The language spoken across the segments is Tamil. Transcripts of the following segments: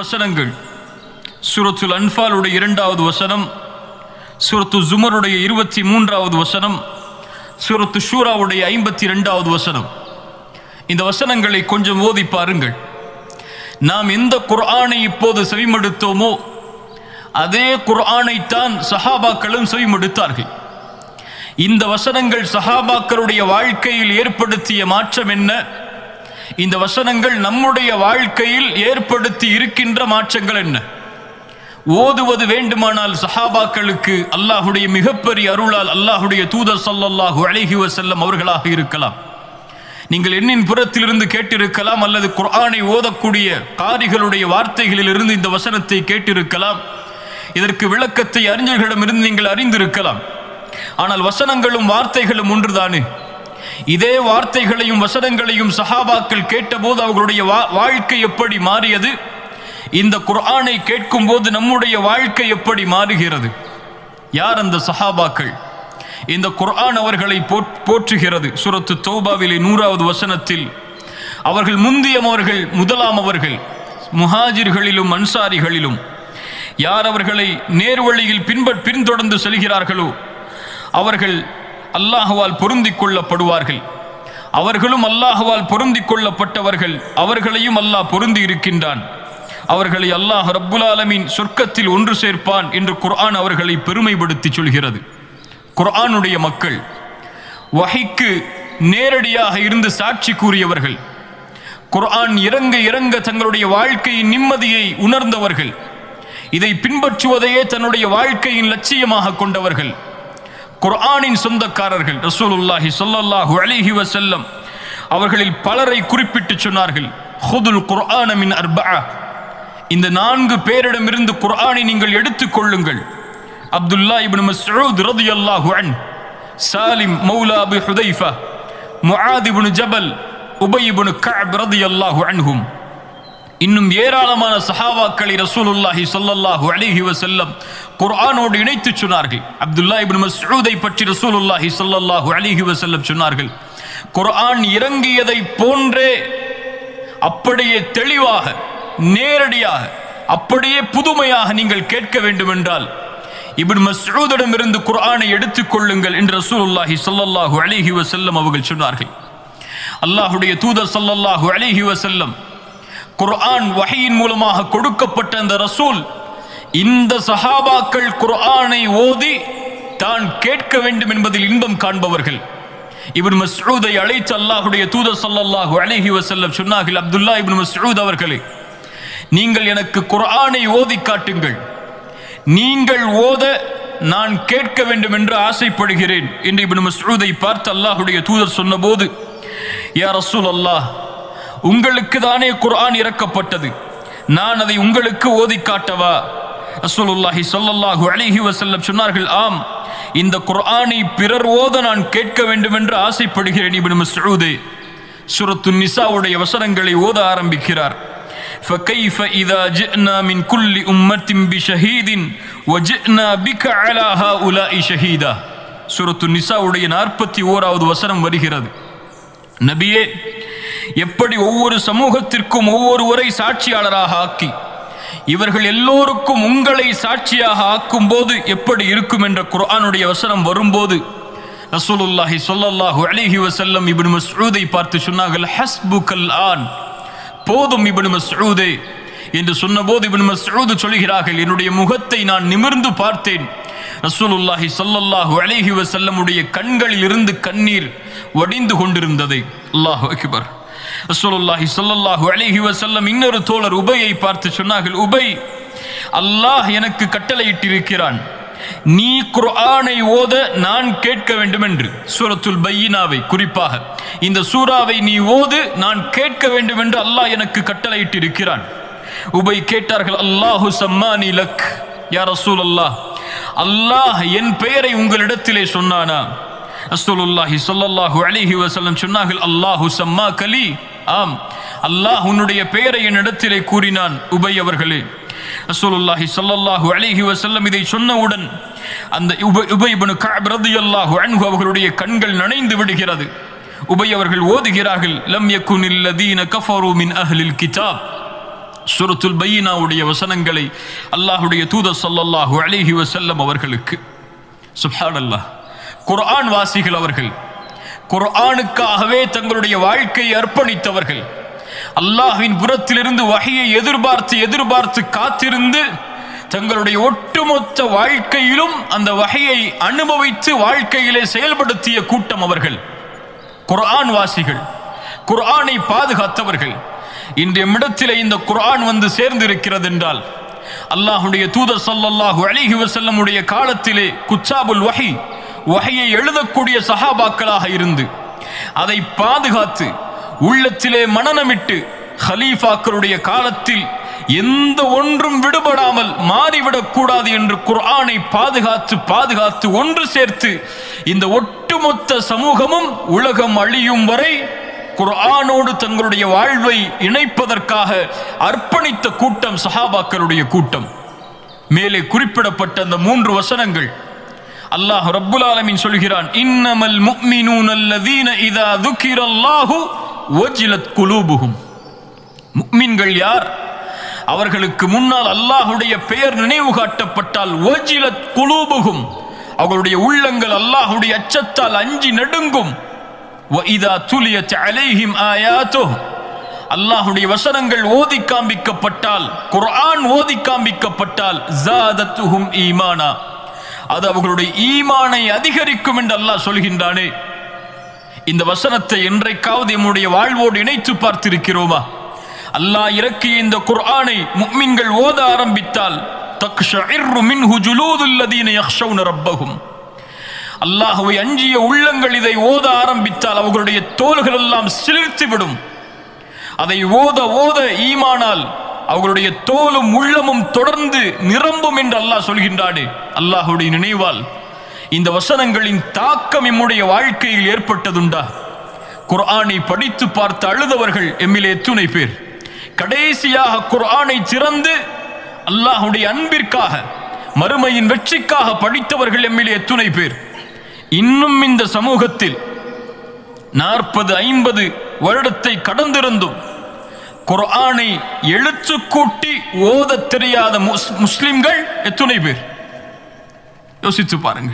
வசனங்கள். சூரத்துல் அன்பாலுடைய இரண்டாவது வசனம் சூரத்து ஜுமருடைய இருபத்தி மூன்றாவது வசனம் சூரத்து ஷூராவுடைய ஐம்பத்தி ரெண்டாவது வசனம். இந்த வசனங்களை கொஞ்சம் ஓதி பாருங்கள். நாம் எந்த குர்ஆனை இப்போது செவிமடுத்தோமோ அதே குர்ஆனைத்தான் சஹாபாக்களும் செவிமடுத்தார்கள். இந்த வசனங்கள் சஹாபாக்களுடைய வாழ்க்கையில் ஏற்படுத்திய மாற்றம் என்ன? இந்த வசனங்கள் நம்முடைய வாழ்க்கையில் ஏற்படுத்தி இருக்கின்ற மாற்றங்கள் என்ன? ஓதுவது வேண்டுமானால் சஹாபாக்களுக்கு அல்லாஹுடைய மிகப்பெரிய அருளால் அல்லாஹுடைய தூதர் சல்லல்லாஹு அலைஹி வஸல்லம் அவர்களாக இருக்கலாம். நீங்கள் எண்ணின் புறத்திலிருந்து கேட்டிருக்கலாம் அல்லது குரானை ஓதக்கூடிய காரிகளுடைய வார்த்தைகளிலிருந்து இந்த வசனத்தை கேட்டிருக்கலாம். இதற்கு விளக்கத்தை அறிஞர்களிடமிருந்து நீங்கள் அறிந்திருக்கலாம். ஆனால் வசனங்களும் வார்த்தைகளும் ஒன்றுதானே? இதே வார்த்தைகளையும் வசனங்களையும் சஹாபாக்கள் கேட்டபோது அவர்களுடைய வா- வாழ்க்கை எப்படி மாறியது? இந்த குர்ஆனை கேட்கும்போது நம்முடைய வாழ்க்கை எப்படி மாறுகிறது? யார் அந்த சஹாபாக்கள்? இந்த குர்ஆன் அவர்களை போற்- போற்றுகிறது. சுரத்து தௌபாவிலே நூறாவது வசனத்தில் அவர்கள் முந்தியமவர்கள் முதலாம் அவர்கள் முஹாஜிர்களிலும் அன்சாரிகளிலும் யார் அவர்களை நேர்வழியில் பின்பற் பின்தொடர்ந்து செல்கிறார்களோ அவர்கள் அல்லாஹுவால் பொருந்திக் கொள்ளப்படுவார்கள். அவர்களும் அல்லாஹுவால் பொருந்திக் கொள்ளப்பட்டவர்கள். அவர்களையும் அல்லாஹ் பொருந்தி இருக்கின்றான். அவர்களை அல்லாஹ் ரப்புல் ஆலமீன் சொர்க்கத்தில் ஒன்று சேர்ப்பான் என்று குர்ஆன் அவர்களை பெருமைப்படுத்தி சொல்கிறது. குர்ஆனுடைய மக்கள் வகைக்கு நேரடியாக இருந்து சாட்சி கூறியவர்கள். குர்ஆன் இறங்க இறங்க தங்களுடைய வாழ்க்கையின் நிம்மதியை உணர்ந்தவர்கள். இதை பின்பற்றுவதையே தன்னுடைய வாழ்க்கையின் லட்சியமாக கொண்டவர்கள். குர்ஆனின் சொந்தக்காரர்கள் ரசூலுல்லாஹி ஸல்லல்லாஹு அலைஹி வஸல்லம் அவர்களில் பலரை குறிப்பிட்டு சொன்னார்கள் ஹுதுல் குர்ஆன மின் அர்பஆ இந்த நான்கு பேரிடமிருந்து குர்ஆனை நீங்கள் எடுத்துக்கொள்ளுங்கள் அப்துல்லா இப்னு மஸ்ஊத் ரலியல்லாஹு அன் Salim Moula Abi Hudhayfa Muadh ibn Jabal Ubayy ibn Ka'b ரலியல்லாஹு அன்ஹும். இன்னும் ஏராளமான சஹாபாக்களை ரசூலுல்லாஹி சொல்லல்லாஹு அலிஹி வசல்லம் குர்ஆனோடு இணைத்து சொன்னார்கள். அப்துல்லா இபின் மசூதை பற்றி ரசூலுல்லாஹி சொல்லல்லாஹு அலிஹி வசல்லம் சொன்னார்கள் குர்ஆன் இறங்கியதை போன்றே அப்படியே தெளிவாக நேரடியாக அப்படியே புதுமையாக நீங்கள் கேட்க வேண்டும் என்றால் இப்னு மஸ்ஊதிடமிருந்து குர்ஆனை எடுத்துக்கொள்ளுங்கள் என்று ரசூலுல்லாஹி சொல்லல்லாஹு அலிஹி வசல்லம் அவர்கள் சொன்னார்கள். அல்லாஹுடைய தூதர் ஸல்லல்லாஹு அலிஹி வசல்லம் குர்ஆன் வகையின் மூலமாக கொடுக்கப்பட்ட அந்த ரசூல் இந்த சஹாபாக்கள் குர்ஆனை ஓதி தான் கேட்க வேண்டும் என்பதில் இன்பம் காண்பவர்கள். இவன் மஸ்ரூதை அழைத்து அல்லாஹுடைய தூதர் ஸல்லல்லாஹு அலைஹி வசல்லம் சொன்னார்கள் அப்துல்லா இபின் மஸ்ரூத் அவர்களே நீங்கள் எனக்கு குர்ஆனை ஓதி காட்டுங்கள். நீங்கள் ஓத நான் கேட்க வேண்டும் என்று ஆசைப்படுகிறேன் என்று இபின் மஸ்ரூதை பார்த்து அல்லாஹுடைய தூதர் சொன்னபோது யா ரசூல் அல்லாஹ் உங்களுக்கு தானே குர்ஆன் இறக்கப்பட்டது நான் அதை உங்களுக்கு ஓதி காட்டவா ரசூலுல்லாஹி ஸல்லல்லாஹு அலைஹி வஸல்லம் சொன்னார்கள் ஆம் இந்த குர்ஆனை பிறர் ஓத நான் கேட்க வேண்டும் என்று ஆசைப்படுகிறேன் இப்னு மஸ்ஊதே சூரத்து நிசாவுடைய வசனங்களை ஓத ஆரம்பிக்கிறார் فكيف إذا جئنا من كل أمة بشهيد وجئنا بك على هؤلاء شهيدا சூரத்து நிசாவுடைய நாற்பத்தி ஓராவது வசனம் வருகிறது நபியே எப்படி ஒவ்வொரு சமூகத்திற்கும் ஒவ்வொருவரை சாட்சியாளராக ஆக்கி இவர்கள் எல்லோருக்கும் உங்களை சாட்சியாக ஆக்கும் போது எப்படி இருக்கும் என்ற குரானுடைய வசனம் வரும்போது ரசூலுல்லாஹி சொல்லல்லாஹு அலிஹி வசல்லம் இபின் மஸ்ரூதை பார்த்து சொன்னார்கள் ஹஸ்புக்கல் ஆன். போதும் இபின் மஸ்ரூதே என்று சொன்னபோது இபின் மஸ்ரூது சொல்கிறார்கள் என்னுடைய முகத்தை நான் நிமிர்ந்து பார்த்தேன். ரசூலுல்லாஹி சொல்லல்லாஹு அலிஹி வசல்லமுடைய கண்களில் இருந்து கண்ணீர் வடிந்து கொண்டிருந்தது. அல்லாஹ் அக்பர். ரசூலுல்லாஹி ஸல்லல்லாஹு அலைஹி வசல்லம் இன்னொரு தோழர் உபையை பார்த்து சொன்னார்கள் உபை அல்லாஹ் எனக்கு கட்டளையிட்டிருக்கிறான். நீ குர்ஆனை ஓத நான் கேட்க வேண்டும் என்று சூரத்துல் பையினாவை குறிப்பாக. இந்த சூறாவை நீ ஓது நான் கேட்க வேண்டும் என்று அல்லாஹ் எனக்கு கட்டளையிட்டிருக்கிறான். உபை கேட்டார்கள் அல்லாஹு சம்மானி லக். யா ரசூல் அல்லாஹ் அல்லாஹ் என் பெயரை உங்களிடத்திலே சொன்னானா? ரசூலுல்லாஹி ஸல்லல்லாஹு அலிஹி வசல்லம் சொன்னார்கள் அல்லாஹு சம்மா கலி ஆம். அல்லாஹ் உன்னுடைய பெயரை என்னிடத்திலே கூறினான் உபை அவர்களே. ரசூலுல்லாஹி ஸல்லல்லாஹு அலிஹி வசல்லம் இதை சொன்னவுடன் அந்த உபை உபை இப்னு அல்லாஹு ரலியல்லாஹு அன்ஹு அவர்களுடைய கண்கள் நனைந்து விடுகிறது. உபை அவர்கள் ஓதுகிறார்கள் லம் யகுனில் லதீன கஃபரு மின் அஹ்லில் கிதாப். சுரத்துல் பையினாவுடைய வசனங்களை அல்லாஹுடைய தூத ஸல்லல்லாஹு அலிஹி வசல்லம் அவர்களுக்கு. சுப்ஹானல்லாஹ். குர்ஆன் வாசிகள் அவர்கள் குர்ஆனுக்காகவே தங்களுடைய வாழ்க்கையை அர்ப்பணித்தவர்கள். அல்லாஹின் புறத்திலிருந்து வகையை எதிர்பார்த்து எதிர்பார்த்து காத்திருந்து தங்களுடைய ஒட்டுமொத்த வாழ்க்கையிலும் அந்த வகையை அனுபவித்து வாழ்க்கையிலே செயல்படுத்திய கூட்டம் அவர்கள். குர்ஆன் வாசிகள் குர்ஆனை பாதுகாத்தவர்கள். இன்றைய இடத்திலே இந்த குர்ஆன் வந்து சேர்ந்திருக்கிறது என்றால் அல்லாஹுடைய தூதர் சல்லாஹூ அலிஹி வசல்லமுடைய காலத்திலே குச்சாபுல் வகை வகையை எழுதக்கூடிய சஹாபாக்களாக இருந்து அதை பாதுகாத்து உள்ளத்திலே மனநமிட்டு ஹலீஃபாக்களுடைய காலத்தில் எந்த ஒன்றும் விடுபடாமல் மாறிவிடக்கூடாது என்று குர்ஆனை பாதுகாத்து பாதுகாத்து ஒன்று சேர்த்து இந்த ஒட்டுமொத்த சமூகமும் உலகம் அழியும் வரை குர்ஆனோடு தங்களுடைய வாழ்வை இணைப்பதற்காக அர்ப்பணித்த கூட்டம் சஹாபாக்களுடைய கூட்டம். மேலே குறிப்பிடப்பட்ட அந்த மூன்று வசனங்கள். அல்லாஹ் ரப்புல் ஆலமின் சொல்கிறான் இன்னமல் முக்மினூன் அல்லதீன இதா துக்கிரல்லாஹு ஓஜிலத் குலூபுகும் முக்மின்கள் யார்? அவர்களுக்கு முன்னால் அல்லாஹுடைய பெயர் நினைவு காட்டப்பட்டால் ஓஜிலத் குலூபுகும் அவர்களுடைய உள்ளங்கள் அல்லாஹுடைய அச்சத்தால் அஞ்சி நடுங்கும். இதா துலியத் அலைஹிம் ஆயாத்தோ அல்லாஹுடைய வசனங்கள் ஓதி காண்பிக்கப்பட்டால் குர்ஆன் ஓதி காண்பிக்கப்பட்டால் ஜாதத்துஹும் ஈமானா. அது அவர்களுடைய ஈமானை அதிகரிக்கும் என்று அல்லாஹ் சொல்கின்றானே. இந்த வசனத்தை என்றைக்காவது எம்முடைய வாழ்வோடு இணைத்து பார்த்திருக்கிறோமா? அல்லாஹ் இறக்கிய இந்த குர்ஆனை முக்மின்கள் ஓத ஆரம்பித்தால் தக்ஷஇர்ரு மின்ஹு ஜுலூதுல் யக்ஷௌன ரப்பஹும். அல்லாஹுவை அஞ்சிய உள்ளங்கள் இதை ஓத ஆரம்பித்தால் அவர்களுடைய தோள்கள் எல்லாம் சிலிர்த்து விடும் அதை ஓத ஓத ஈமானால் அவர்களுடைய தோலும் உள்ளமும் தொடர்ந்து நிரம்பும் என்று அல்லாஹ் சொல்கின்றாடு அல்லாஹுடைய நினைவால் இந்த வசனங்களின் தாக்கம் எம்முடைய வாழ்க்கையில் ஏற்பட்டதுண்டா. குர்ஆனை படித்து பார்த்து அழுதவர்கள் எம்மிலே எத்துணை பேர். கடைசியாக குர்ஆனை திறந்து அல்லாஹுடைய அன்பிற்காக மறுமையின் வெற்றிக்காக படித்தவர்கள் எம்மிலே எத்துணை பேர். இன்னும் இந்த சமூகத்தில் நாற்பது ஐம்பது வருடத்தை கடந்திருந்தும் குரானை எழுத்து கூட்டி ஓதத் தெரியாத முஸ்- முஸ்லிம்கள் எத்துணை பேர்? யோசித்து பாருங்க.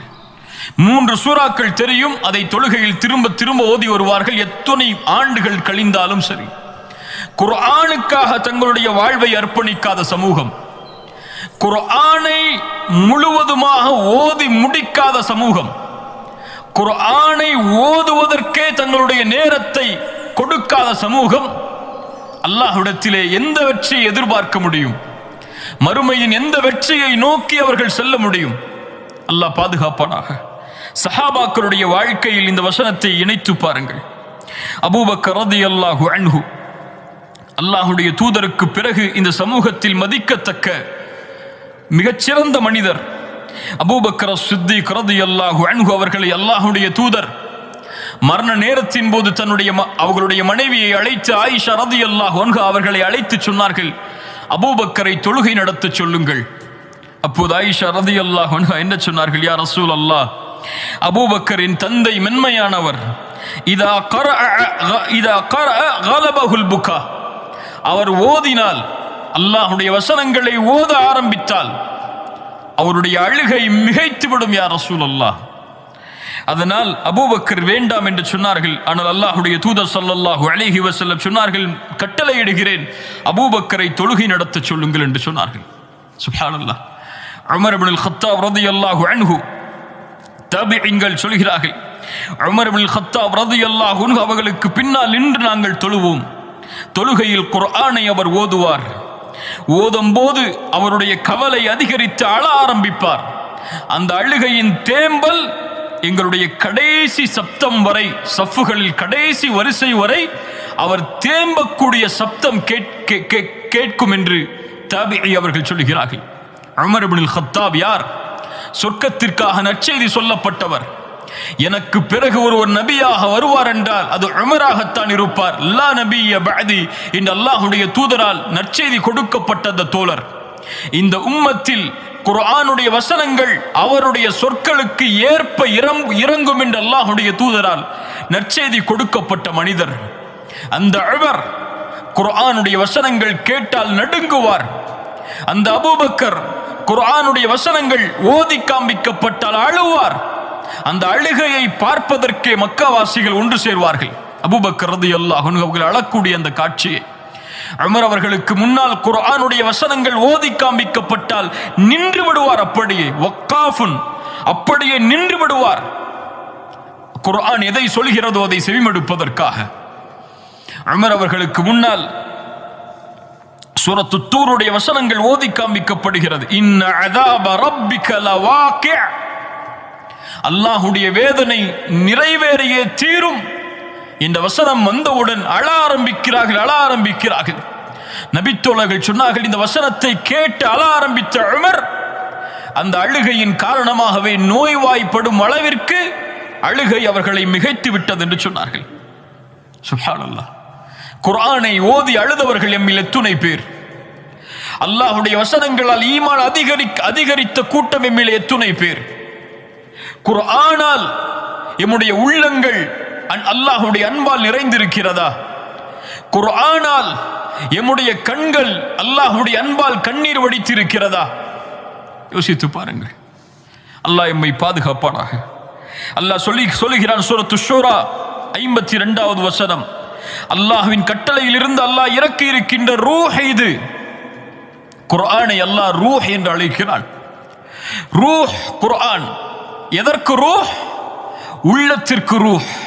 மூன்று சூறாக்கள் தெரியும் அதை தொழுகையில் திரும்ப திரும்ப ஓதி வருவார்கள் எத்தனை ஆண்டுகள் கழிந்தாலும் சரி. குர்ஆனுக்காக தங்களுடைய வாழ்வை அர்ப்பணிக்காத சமூகம். குர்ஆனை முழுவதுமாக ஓதி முடிக்காத சமூகம். குர்ஆனை ஓதுவதற்கே தங்களுடைய நேரத்தை கொடுக்காத சமூகம். அல்லாஹ்விடத்திலே எந்த வெற்றியை எதிர்பார்க்க முடியும்? மறுமையின் எந்த வெற்றியை நோக்கி அவர்கள் செல்ல முடியும்? அல்லாஹ் பாதுகாப்பானாக. சஹாபாக்களுடைய வாழ்க்கையில் இந்த வசனத்தை இணைத்து பாருங்கள். அபூபக்கர் ரலியல்லாஹு அன்ஹு. அல்லாஹுடைய தூதருக்கு பிறகு இந்த சமூகத்தில் மதிக்கத்தக்க மிகச்சிறந்த மனிதர் அபூபக்கர சித்தி கரதி அல்லாஹு அன்ஹு அவர்களை அல்லாஹுடைய தூதர் மரண நேரத்தின் போது தன்னுடைய ம- அவர்களுடைய மனைவியை அழைத்து ஆயிஷா அல்லாஹ் அன்ஹு அவர்களை அழைத்து சொன்னார்கள். அபூபக்கரை தொழுகை நடத்த சொல்லுங்கள். அப்போது ஆயிஷா அல்லாஹ் அன்ஹா என்ன சொன்னார்கள்? யார் ரசூல் அல்லாஹ் அபூபக்கரின் தந்தை மென்மையானவர். இதா கர இதா கர கலபஹுல் புக்கா அவர் ஓதினால் அல்லாஹுடைய வசனங்களை ஓத ஆரம்பித்தால் அவருடைய அழுகை மிகைத்துவிடும் யார் ரசூல் அல்லாஹ் அதனால் அபூபக்கர் வேண்டாம் என்று சொன்னார்கள். ஆனால் அல்லாஹுடைய தூதர் சல்லாஹூ அலிஹி வசல்லம் சொன்னார்கள் கட்டளையிடுகிறேன் அபூபக்கரை தொழுகை நடத்தச் சொல்லுங்கள் என்று சொன்னார்கள். அமர் உமர் இப்னுல் ரதி அல்லாஹு அன்ஹு தபிங்கள் சொல்கிறார்கள் அமர் இப்னுல் கத்தாப் ரதி அல்லாஹு அவர்களுக்கு பின்னால் நின்று நாங்கள் தொழுவோம். தொழுகையில் குர்ஆனை அவர் ஓதுவார். ஓதும்போது அவருடைய கவலை அதிகரித்து அழ ஆரம்பிப்பார். அந்த அழுகையின் தேம்பல் எங்களுடைய கடைசி சப்தம் வரை சஃப்புகளில் கடைசி வரிசை வரை அவர் தேம்பக்கூடிய சப்தம் கேட்கும் என்று தாபிஇ அவர்கள் சொல்லுகிறார்கள். உமர் இப்னுல் யார்? சொர்க்கத்திற்காக நற்செய்தி சொல்லப்பட்டவர். எனக்கு பிறகு ஒருவர் நபியாக வருவார் என்றால் அது உமராகத்தான் இருப்பார். லா நபிய பதி இந்த அல்லாஹுடைய தூதரால் நற்செய்தி கொடுக்கப்பட்ட அந்த தோழர். இந்த உம்மத்தில் குரானுடைய வசனங்கள் அவருடைய சொற்களுக்கு ஏற்ப இறங்கும் என்று அல்லாஹுடைய தூதரால் நற்செய்தி கொடுக்கப்பட்ட மனிதர். அந்த உமர் குரானுடைய வசனங்கள் கேட்டால் நடுங்குவார். அந்த அபூபக்கர் குரானுடைய வசனங்கள் ஓதி காண்பிக்கப்பட்டால் அழுவார். அந்த அழுகையை பார்ப்பதற்கே மக்காவாசிகள் ஒன்று சேர்வார்கள். அபுபக்கர் அல்லாஹ் அன்ஹு அவர்கள் அழக்கூடிய அந்த காட்சியை. அமர் அவர்களுக்கு முன்னால் குரானுடைய வசனங்கள் ஓதி காண்பிக்கப்பட்டால் நின்று விடுவார் அப்படியே வக்காஃபுன். அப்படியே நின்று விடுவார். குரான் எதை சொல்கிறதோ அதை செவிமடுப்பதற்காக. அமர் அவர்களுக்கு முன்னால் சூரத்து தூருடைய வசனங்கள் ஓதி காண்பிக்கப்படுகிறது. இன்ன அல்லாஹுடைய வேதனை நிறைவேறியே தீரும். இந்த வசனம் வந்தவுடன் அழ ஆரம்பிக்கிறார்கள் அழ ஆரம்பிக்கிறார்கள். நபித்தோழர்கள் சொன்னார்கள் இந்த வசனத்தை கேட்டு அழ ஆரம்பித்த உமர் அந்த அழுகையின் காரணமாகவே நோய்வாய்ப்படும் அளவிற்கு அழுகை அவர்களை மிகைத்து விட்டது என்று சொன்னார்கள். சுப்ஹானல்லாஹ். குரானை ஓதி அழுதவர்கள் எம்மில் எத்துணை பேர். அல்லாஹுடைய வசனங்களால் ஈமான் அதிகரி அதிகரித்த கூட்டம் எம்மில் எத்துணை பேர். குர்ஆனால் எம்முடைய உள்ளங்கள் அல்லாஹுடைய அன்பால் நிறைந்திருக்கிறதா? குர்ஆனால் எம்முடைய கண்கள் அல்லாஹுடைய அன்பால் கண்ணீர் வடித்திருக்கிறதா? யோசித்து பாருங்கள். அல்லாஹ் எம்மை பாதுகாப்பானாக. அல்லாஹ் சொல்லி சொல்லுகிறான் சூரத்து துஷோரா ஐம்பத்தி ரெண்டாவது வசனம். அல்லாஹுவின் கட்டளையில் இருந்து அல்லாஹ் இறக்கி இருக்கின்ற ரூஹ் இது. குர்ஆனை அல்லாஹ் ரூஹ் என்று அழைக்கிறான். ரூஹ் குர்ஆன். எதற்கு ரூஹ்? உள்ளத்திற்கு ரூஹ்.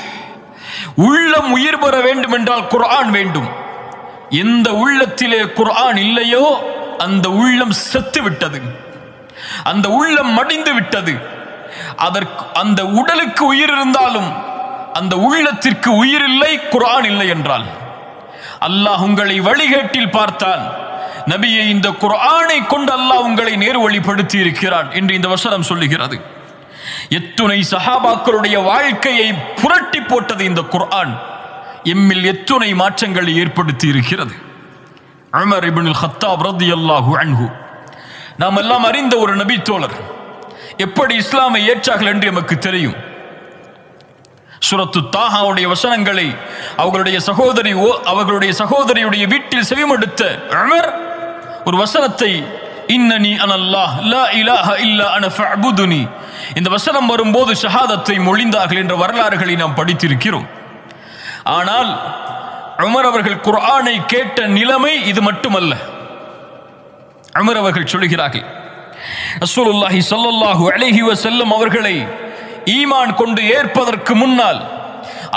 உள்ளம் உயிர் பெற வேண்டும் என்றால் குர்ஆன் வேண்டும். எந்த உள்ளத்திலே குர்ஆன் இல்லையோ அந்த உள்ளம் செத்து விட்டது. அந்த உள்ளம் மடிந்து விட்டது. அதற்கு அந்த உடலுக்கு உயிர் இருந்தாலும் அந்த உள்ளத்திற்கு உயிர் இல்லை குர்ஆன் இல்லை என்றால். அல்லாஹ் உங்களை வழிகேட்டில் பார்த்தான் நபியை இந்த குர்ஆனை கொண்டு அல்லாஹ் உங்களை நேர்வழிப்படுத்தி இருக்கிறான் என்று இந்த வசனம் சொல்லுகிறது. எத்துணை சஹாபாக்களுடைய வாழ்க்கையை புரட்டி போட்டது இந்த குர்ஆன். எம்மில் எத்துணை மாற்றங்களை ஏற்படுத்தி இருக்கிறது. அமர் இபின் ஹத்தாப் ரலியல்லாஹு அன்ஹு. நாம் எல்லாம் அறிந்த ஒரு நபி தோழர். எப்படி இஸ்லாமை ஏற்றார்கள் என்று எமக்கு தெரியும். சுரத்து தாஹாவுடைய வசனங்களை அவர்களுடைய சகோதரி ஓ அவர்களுடைய சகோதரியுடைய வீட்டில் செவிமடுத்த அமர் ஒரு வசனத்தை இன்னனி அனல்லாஹ் லா இலாஹ இல்லா அன ஃபஅபுதுனி இந்த வசனம் வரும்போது ஷஹாதத்தை மொழிந்தார்கள் என்ற வரலாறுகளை நாம் படித்திருக்கிறோம். ஆனால் அமர் அவர்கள் குர்ஆனை கேட்ட நிலைமை இது மட்டுமல்ல. அமர் அவர்கள் சொல்கிறார்கள் ரசூலுல்லாஹி ஸல்லல்லாஹு அலைஹி வஸல்லம் அவர்களை ஈமான் கொண்டு ஏற்பதற்கு முன்னால்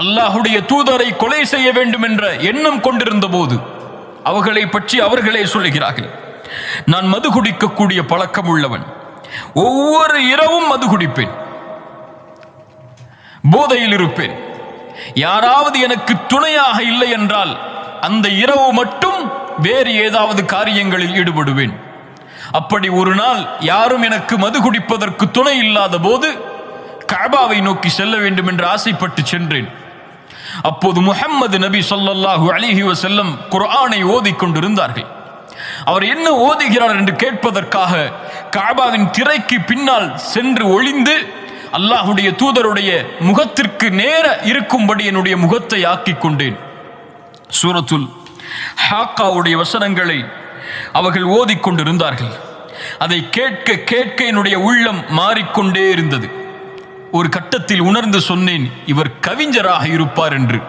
அல்லாஹுடைய தூதரை கொலை செய்ய வேண்டும் என்ற எண்ணம் கொண்டிருந்த போது அவர்களை பற்றி அவர்களே சொல்லுகிறார்கள் நான் மது குடிக்கக்கூடிய பழக்கம் உள்ளவன் ஒவ்வொரு இரவும் மது குடிப்பேன். போதையில் இருப்பேன். யாராவது எனக்கு துணையாக இல்லை என்றால் அந்த இரவு மட்டும் வேறு ஏதாவது காரியங்களில் ஈடுபடுவேன். அப்படி ஒரு நாள் யாரும் எனக்கு மது குடிப்பதற்கு துணை இல்லாத போது கஅபாவை நோக்கி செல்ல வேண்டும் என்று ஆசைப்பட்டு சென்றேன். அப்போது முஹம்மது நபி சொல்லல்லாஹு அலிஹி வசல்லம் குர்ஆனை ஓதிக் கொண்டிருந்தார்கள். அவர் என்ன ஓதுகிறார் என்று கேட்பதற்காக காபாவின் திரைக்கு பின்னால் சென்று ஒளிந்து அல்லாஹுடைய தூதருடைய முகத்திற்கு நேர இருக்கும்படி என்னுடைய முகத்தை ஆக்கிக் கொண்டேன். சூரத்துல் ஹாக்காவுடைய வசனங்களை அவர்கள் ஓதிக்கொண்டிருந்தார்கள் அதை கேட்க கேட்க என்னுடைய உள்ளம் மாறிக்கொண்டே இருந்தது. ஒரு கட்டத்தில் உணர்ந்து சொன்னேன் இவர் கவிஞராக இருப்பார் என்று.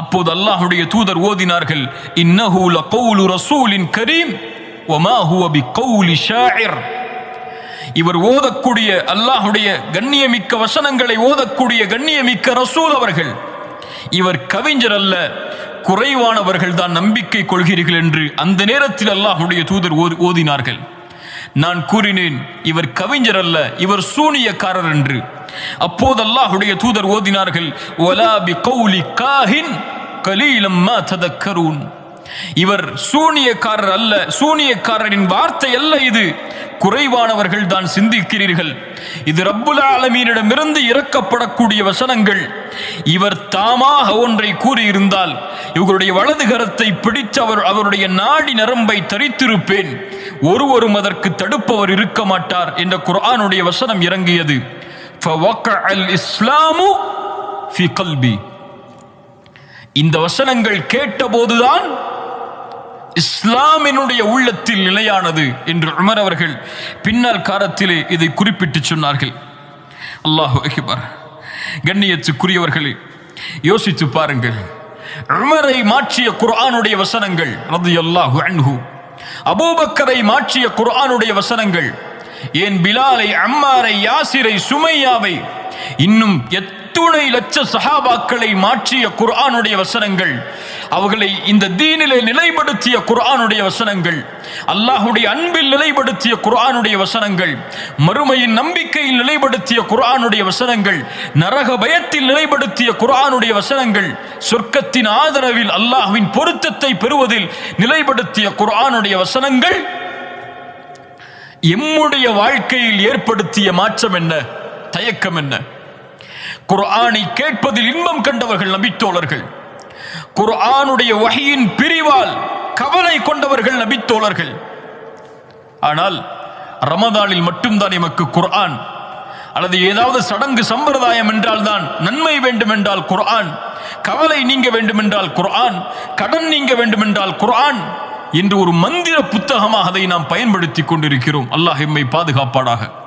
அப்போது அல்லாஹுடைய தூதர் ஓதினார்கள் இன்னஹூல லகௌலு ரசூலின் கரீம் வமா அபி கவுலி ஷாயர். இவர் ஓதக்கூடிய அல்லாஹுடைய கண்ணியமிக்க வசனங்களை ஓதக்கூடிய கண்ணியமிக்க ரசூல் அவர்கள். இவர் கவிஞர் அல்ல குறைவானவர்கள் தான் நம்பிக்கை கொள்கிறீர்கள் என்று அந்த நேரத்தில் அல்லாஹுடைய தூதர் ஓதினார்கள். நான் கூறினேன் இவர் கவிஞர் அல்ல இவர் சூனியக்காரர் என்று. அப்போது அல்லாஹுடைய தூதர் ஓதினார்கள் "வலா பிகௌலி காஹின் கலீலம் மா ததக்கரூன்." இவர் சூனியக்காரர் அல்ல சூனியக்காரரின் வார்த்தை அல்ல இது. குறைவானவர்கள் தான் சிந்திக்கிறீர்கள். இது ரப்புல் ஆலமீனிடமிருந்து இறக்கப்படக்கூடிய வசனங்கள். இவர் தாமாக ஒன்றை கூறியிருந்தால் இவர்களுடைய வலது கரத்தை பிடித்து அவர் அவருடைய நாடி நரம்பை தரித்திருப்பேன். ஒருவரும் அதற்கு தடுப்பவர் இருக்க மாட்டார் என்ற குரானுடைய வசனம் இறங்கியது. இந்த வசனங்கள் கேட்டபோதுதான் இஸ்லாமினுடைய உள்ளத்தில் நிலையானது என்று உமர் அவர்கள் பின்னால் காலத்திலே இதை குறிப்பிட்டு சொன்னார்கள். அல்லாஹு அகிபார். கண்ணியத்துக்குரியவர்களே யோசித்து பாருங்கள். உமரை மாற்றிய குர்ஆனுடைய வசனங்கள் ரலியல்லாஹு அன்ஹு. அபூபக்கரை மாற்றிய குர்ஆனுடைய வசனங்கள் ஏன் பிலாலை அம்மாரை யாசிரை சுமையாவை இன்னும் எத்துணை லட்ச சஹாபாக்களை மாற்றிய குர்ஆனுடைய வசனங்கள் அவர்களை இந்த தீனிலே நிலைப்படுத்திய குர்ஆனுடைய வசனங்கள் அல்லாஹுடைய அன்பில் நிலைப்படுத்திய குர்ஆனுடைய வசனங்கள் மறுமையின் நம்பிக்கையில் நிலைப்படுத்திய குர்ஆனுடைய வசனங்கள் நரக பயத்தில் நிலைப்படுத்திய குரானுடைய வசனங்கள் சொர்க்கத்தின் ஆதரவில் அல்லாஹ்வின் பொருத்தத்தை பெறுவதில் நிலைப்படுத்திய குரானுடைய வசனங்கள் எம்முடைய வாழ்க்கையில் ஏற்படுத்திய மாற்றம் என்ன தயக்கம் என்ன? குர்ஆனை கேட்பதில் இன்பம் கண்டவர்கள் நபித்தோழர்கள். குர்ஆனுடைய வகையின் பிரிவால் கவலை கொண்டவர்கள் நபித்தோழர்கள். ஆனால் ரமதானில் மட்டும்தான் எமக்கு குர்ஆன். அல்லது ஏதாவது சடங்கு சம்பிரதாயம் என்றால் தான் நன்மை வேண்டும் என்றால் குர்ஆன். கவலை நீங்க வேண்டும் என்றால் குர்ஆன். கடன் நீங்க வேண்டும் என்றால் குர்ஆன். என்று ஒரு மந்திர புத்தகமாக அதை நாம் பயன்படுத்தி கொண்டிருக்கிறோம். அல்லாஹ் எம்மை பாதுகாப்பாடாக